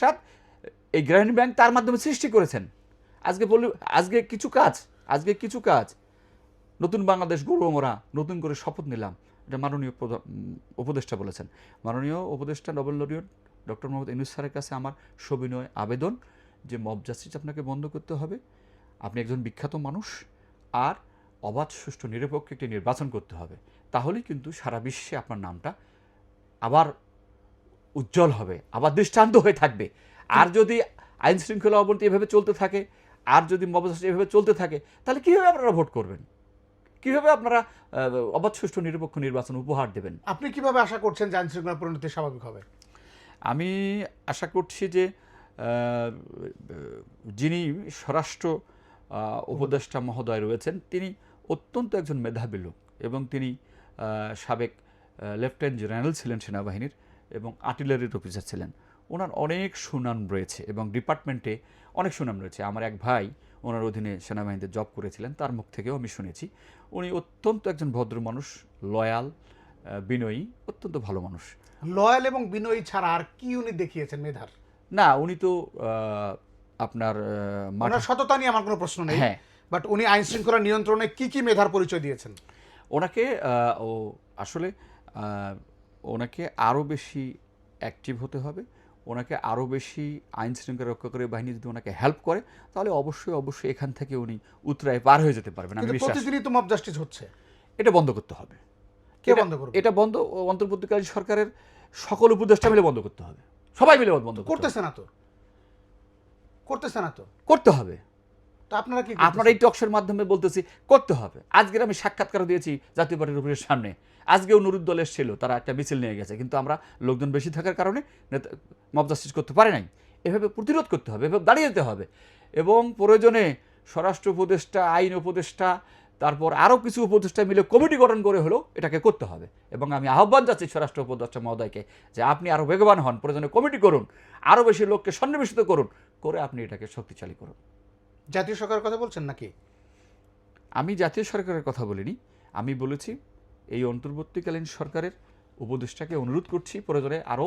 অর্থাৎ এই গ্রামীণ ব্যাংক তার মাধ্যমে সৃষ্টি করেছেন। আজকে বলি, আজকে কিছু কাজ, আজকে কিছু কাজ। নতুন বাংলাদেশ গৌরব আমরা নতুন করে শপথ নিলাম। এটা মাননীয় উপদেষ্টা বলেছেন। মাননীয় উপদেষ্টা Nobel laureate doctor Mohammad Yunus স্যারের কাছে আমার সবিনয় আবেদন যে মব জাস্টিস আপনাকে বন্ধ করতে হবে। আপনি একজন বিখ্যাত মানুষ আর অবাধ, সুষ্ঠু, নিরপেক্ষ একটি নির্বাচন করতে হবে। তাহলেই কিন্তু সারা বিশ্বে আপনার নামটা আবার উজ্জ্বল হবে আবার দৃষ্টান্ত হয়ে থাকবে। আর যদি আইন শৃঙ্খলা অবনতি এভাবে চলতে থাকে আর যদি মবজাস্ট এভাবে চলতে থাকে তাহলে কীভাবে আপনারা ভোট করবেন? কীভাবে আপনারা অবাধ সুষ্ঠু নিরপেক্ষ নির্বাচন উপহার দেবেন? আপনি কীভাবে আশা করছেন যে আইন শৃঙ্খলা পরিণতি স্বাভাবিক হবে? আমি আশা করছি যে যিনি স্বরাষ্ট্র উপদেষ্টা মহোদয় রয়েছেন তিনি অত্যন্ত একজন মেধাবী লোক এবং তিনি সাবেক লেফটেন্যান্ট জেনারেল ছিলেন সেনাবাহিনীর। এবং আর্টিলারির অফিসার ছিলেন। ওনার অনেক সুনাম রয়েছে এবং ডিপার্টমেন্টে অনেক সুনাম রয়েছে। আমার এক ভাই ওনার অধীনে সেনাবাহিনীতে জব করেছিলেন তার মুখ থেকেও আমি শুনেছি। উনি অত্যন্ত একজন ভদ্র মানুষ লয়াল বিনয়ী অত্যন্ত ভালো মানুষ। লয়াল এবং বিনয়ী ছাড়া আর কি উনি দেখিয়েছেন মেধার? না উনি তো আপনার ওনার সততা নিয়ে আমার কোনো প্রশ্ন নেই হ্যাঁ। বাট উনি আইন শৃঙ্খলা নিয়ন্ত্রণে কি কি মেধার পরিচয় দিয়েছেন? ওনাকে ও আসলে ওনাকে আরও বেশি অ্যাক্টিভ হতে হবে ওনাকে আরও বেশি আইন শৃঙ্খলা রক্ষাকারী বাহিনী যদি ওনাকে হেল্প করে তাহলে অবশ্যই অবশ্যই এখান থেকে উনি উত্তরায় পার হয়ে যেতে পারবেন আমি কিন্তু বিশ্বাস প্রতিদিনই তো মব জাস্টিস হচ্ছে। এটা বন্ধ করতে হবে। কে বন্ধ করবে? এটা বন্ধ অন্তর্বর্তীকালীন সরকারের সকল উপদেষ্টা মিলে বন্ধ করতে হবে। সবাই মিলে বন্ধ করতেছে না তো। করতেছে না তো। করতে হবে। আপনারা কি আপনারা এই টকশোর মাধ্যমে বলতেছি, করতে হবে। আজকের আমি সাক্ষাৎকার দিয়েছি জাতীয় পার্টির অফিসের সামনে। আজকেও নুরুদ দল এসেছিল, তারা একটা মিছিল নিয়ে গেছে। কিন্তু আমরা লোকজন বেশি থাকার কারণে নেতা- মব জাস্টিস করতে পারে নাই। এভাবে প্রতিরোধ করতে হবে, এভাবে দাঁড়িয়ে যেতে হবে। এবং প্রয়োজনে স্বরাষ্ট্র উপদেষ্টা, আইন উপদেষ্টা, তারপর আরও কিছু উপদেষ্টা মিলে কমিটি গঠন করে হলেও এটাকে করতে হবে। এবং আমি আহ্বান যাচ্ছি স্বরাষ্ট্র উপদেষ্টা মহোদয়কে যে আপনি আরও বেগবান হন, প্রয়োজনে কমিটি করুন, আরও বেশি লোককে সন্নিবেশিত করুন, করে আপনি এটাকে শক্তিশালী করুন। জাতীয় সরকারের কথা বলছেন নাকি? আমি জাতীয় সরকারের কথা বলিনি। আমি বলেছি, এই অন্তর্বর্তীকালীন সরকারের উপদেষ্টাকে অনুরোধ করছি, প্রয়োজনে আরও